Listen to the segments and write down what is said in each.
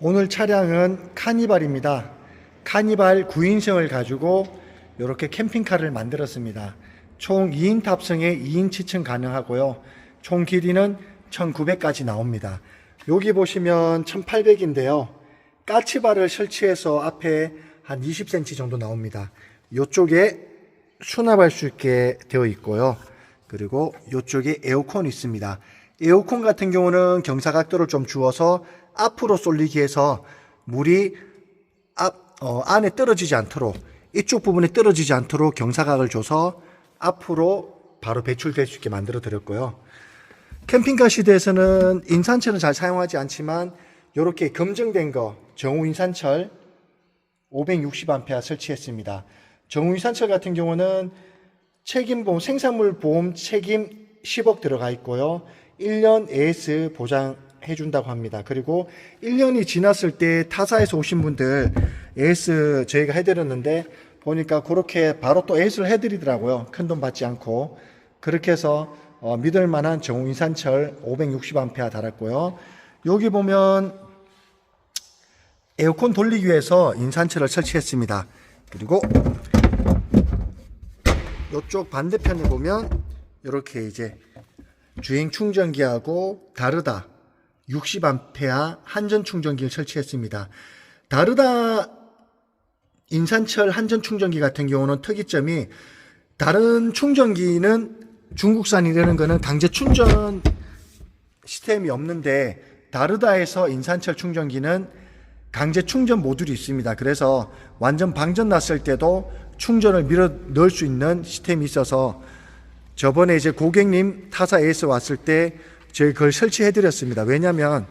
오늘 차량은 카니발입니다. 카니발 9인승을 가지고 이렇게 캠핑카를 만들었습니다. 총 2인 탑승에 2인 치층 가능하고요. 총 길이는 1900까지 나옵니다. 여기 보시면 1800인데요. 까치발을 설치해서 앞에 한 20cm 정도 나옵니다. 이쪽에 수납할 수 있게 되어 있고요. 그리고 이쪽에 에어컨이 있습니다. 에어컨 같은 경우는 경사각도를 좀 주어서 앞으로 쏠리기 해서 물이 앞, 어, 안에 떨어지지 않도록 이쪽 부분에 떨어지지 않도록 경사각을 줘서 앞으로 바로 배출될 수 있게 만들어 드렸고요. 캠핑카 시대에서는 인산철은 잘 사용하지 않지만 이렇게 검증된 거 정우 인산철 560A 설치했습니다. 정우 인산철 같은 경우는 책임보험 생산물 보험 책임 10억 들어가 있고요. 1년 AS 보장해 준다고 합니다. 그리고 1년이 지났을 때 타사에서 오신 분들 AS 저희가 해드렸는데 보니까 그렇게 바로 또 AS를 해드리더라고요. 큰 돈 받지 않고 그렇게 해서 어, 믿을 만한 정우 인산철 560A 달았고요. 여기 보면 에어컨 돌리기 위해서 인산철을 설치했습니다. 그리고 이쪽 반대편에 보면 이렇게 이제 주행 충전기하고 다르다 60A 한전 충전기를 설치했습니다. 다르다 인산철 한전 충전기 같은 경우는 특이점이 다른 충전기는 중국산이라는 거는 강제 충전 시스템이 없는데 다르다에서 인산철 충전기는 강제 충전 모듈이 있습니다. 그래서 완전 방전 났을 때도 충전을 밀어 넣을 수 있는 시스템이 있어서 저번에 이제 고객님 타사 AS 왔을 때 저희 그걸 설치해 드렸습니다. 왜냐하면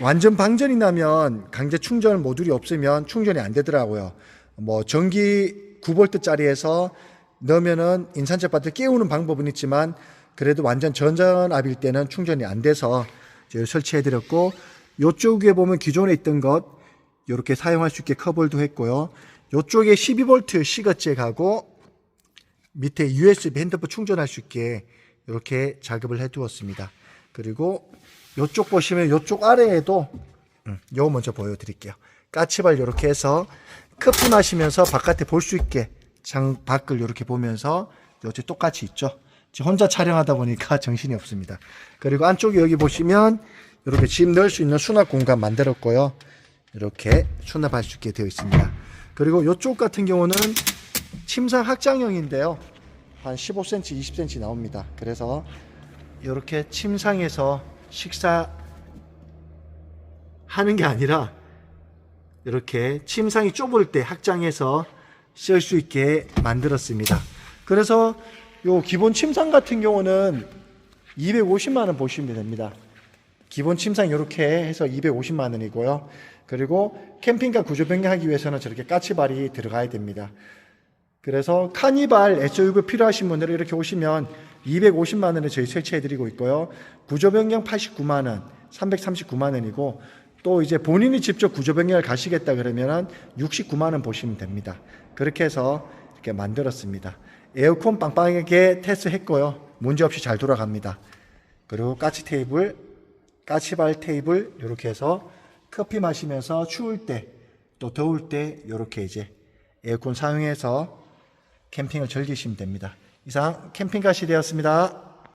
완전 방전이 나면 강제 충전 모듈이 없으면 충전이 안 되더라고요. 뭐 전기 9V짜리에서 넣으면은 인산철 배터리 깨우는 방법은 있지만 그래도 완전 전전압일 때는 충전이 안 돼서 저희 설치해 드렸고 요쪽에 보면 기존에 있던 것 이렇게 사용할 수 있게 커버도 했고요. 요쪽에 12V 시거잭하고 밑에 USB 핸드폰 충전할 수 있게 이렇게 작업을 해 두었습니다. 그리고 요쪽 보시면 요쪽 아래에도 음, 요 먼저 보여드릴게요. 까치발 이렇게 해서 커피 마시면서 바깥에 볼 수 있게 장 밖을 이렇게 보면서 요쪽 똑같이 있죠. 혼자 촬영하다 보니까 정신이 없습니다. 그리고 안쪽에 여기 보시면 이렇게 짐 넣을 수 있는 수납 공간 만들었고요. 이렇게 수납할 수 있게 되어 있습니다. 그리고 이쪽 같은 경우는 침상 확장형인데요. 한 15cm, 20cm 나옵니다. 그래서 이렇게 침상에서 식사 하는 게 아니라 이렇게 침상이 좁을 때 확장해서 쓸 수 있게 만들었습니다. 그래서 요 기본 침상 같은 경우는 250만 원 보시면 됩니다. 기본 침상 이렇게 해서 250만 원이고요. 그리고 캠핑카 구조 변경하기 위해서는 저렇게 까치발이 들어가야 됩니다. 그래서 카니발 SUV 필요하신 분들은 이렇게 오시면 250만 원에 저희 설치해 드리고 있고요. 구조 변경 89만 원, 339만 원이고 또 이제 본인이 직접 구조 변경을 가시겠다 그러면은 69만 원 보시면 됩니다. 그렇게 해서 이렇게 만들었습니다. 에어컨 빵빵하게 테스트했고요. 문제 없이 잘 돌아갑니다. 그리고 까치 테이블, 까치발 테이블 이렇게 해서 커피 마시면서 추울 때 또 더울 때 이렇게 이제 에어컨 사용해서 캠핑을 즐기시면 됩니다. 이상 캠핑 가시 되었습니다.